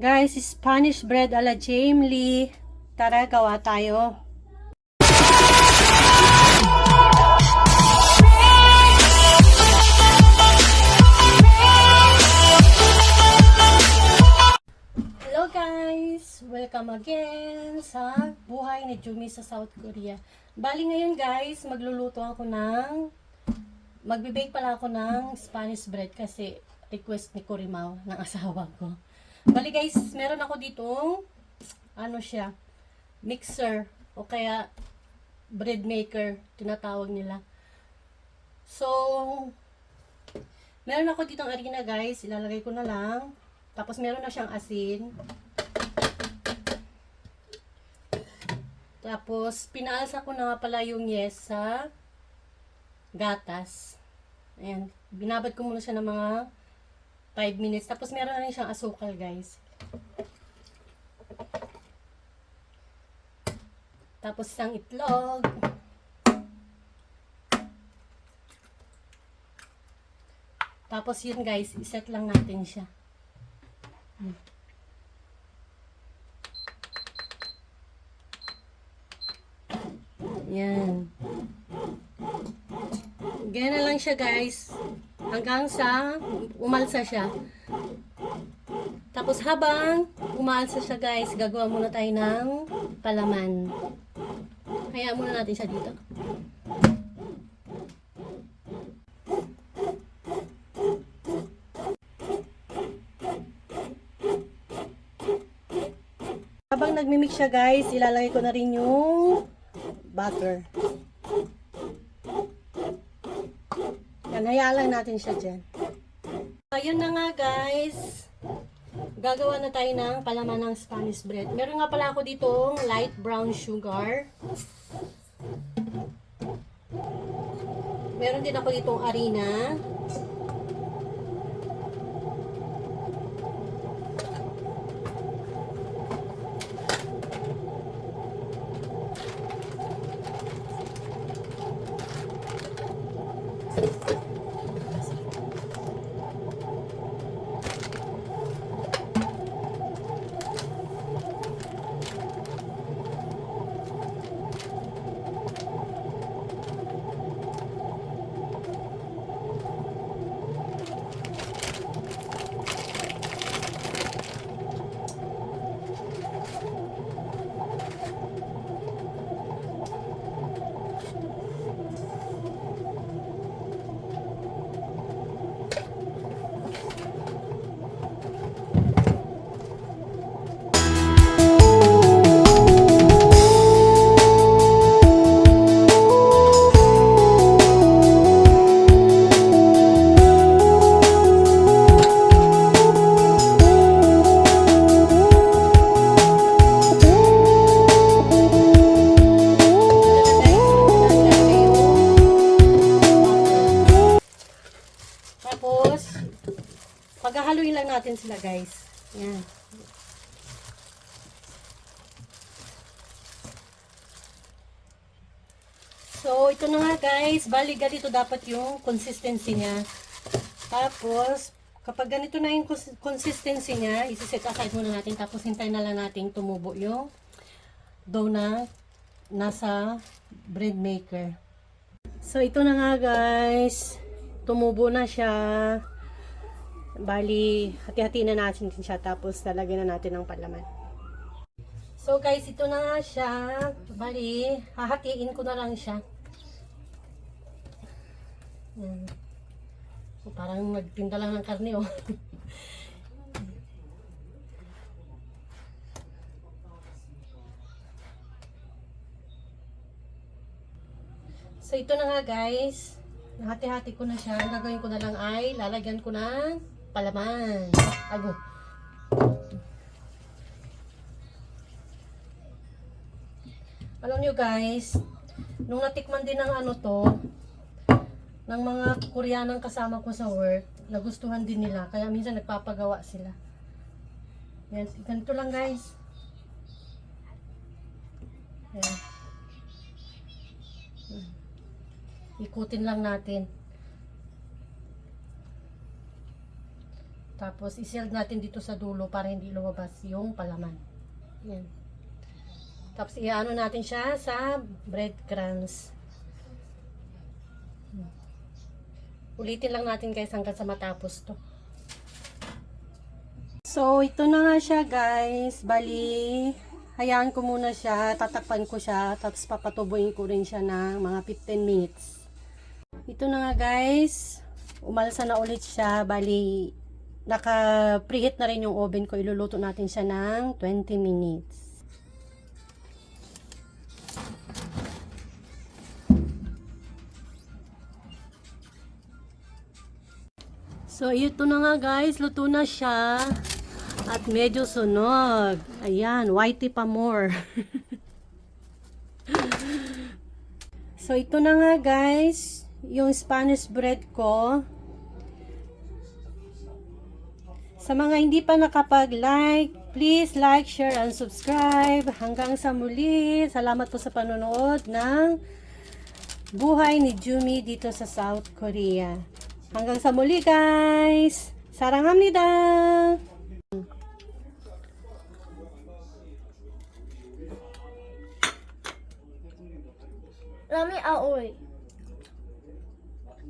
Guys, Spanish bread ala Jamie Lee. Tara, gawa tayo. Hello guys! Welcome again sa buhay ni Jumi sa South Korea. Bali ngayon guys, magluluto ako ng magbe-bake pala ako ng Spanish bread kasi request ni Corimao ng asawa ko. Bali guys, meron ako ditong ano siya, mixer o kaya bread maker tinatawag nila. So, meron ako ditong harina guys, ilalagay ko na lang. Tapos meron na siyang asin. Tapos, pinaalsa ko na pala yung yes sa gatas. Ayan. Binabad ko muna siya ng mga 5 minutes. Tapos, meron na rin siyang asukal, guys. Tapos, isang itlog. Tapos, yun guys, iset lang natin siya. Yan. Ganyan na lang siya guys. Hanggang sa umalsa siya. Tapos habang umalsa siya guys, gagawa muna tayo ng palaman. Hayaan muna natin siya dito. Habang nagmimix siya guys, ilalagay ko na rin yung butter. Yan, hayaan lang natin siya dyan. Ayun na nga guys. Gagawa na tayo ng palaman ng Spanish bread. Meron nga pala ako ditong light brown sugar. Meron din ako ditong harina. Paghahaluin lang natin sila guys. Yan. So, ito na nga guys. Bali, ganito dapat yung consistency niya. Tapos, kapag ganito na yung cons- consistency niya, isi-set aside muna natin. Tapos, hintayin na lang natin tumubo yung dough na nasa bread maker. So, ito na nga guys. Tumubo na siya. Bali, hati-hati na natin din siya. Tapos, lalagyan na natin ng palaman. So, guys, ito na nga siya. Bali, hahatiin ko na lang siya. Yan. So, parang nagtinda lang ng karne, oh. So, ito na nga guys. Nahati-hati ko na siya. Ang gagawin ko na lang ay lalagyan ko ng palaman. Ago. Alam nyo guys, nung natikman din ng ano to, ng mga Koreanang kasama ko sa work, nagustuhan din nila. Kaya minsan nagpapagawa sila. Yan, ganito lang guys. Yan. Ikutin lang natin. Tapos, isild natin dito sa dulo para hindi lumabas yung palaman. Yan. Tapos, iano natin siya sa breadcrumbs. Hmm. Ulitin lang natin guys hanggang sa matapos to. So, ito na nga siya guys. Bali, hayaan ko muna siya. Tatakpan ko siya. Tapos, papatubuin ko rin siya ng mga 15 minutes. Ito na nga guys. Umalsa na ulit siya. Bali, naka-preheat na rin yung oven ko. Iluluto natin siya ng 20 minutes. So, ito na nga guys. Luto na siya. At medyo sunog. Ayan, whitey pa more. so, ito na nga guys. Yung Spanish bread ko. Sa mga hindi pa nakapag-like, please like, share, and subscribe. Hanggang sa muli. Salamat po sa panonood ng buhay ni Jumi dito sa South Korea. Hanggang sa muli guys. Saranghamnida. Rami aoy.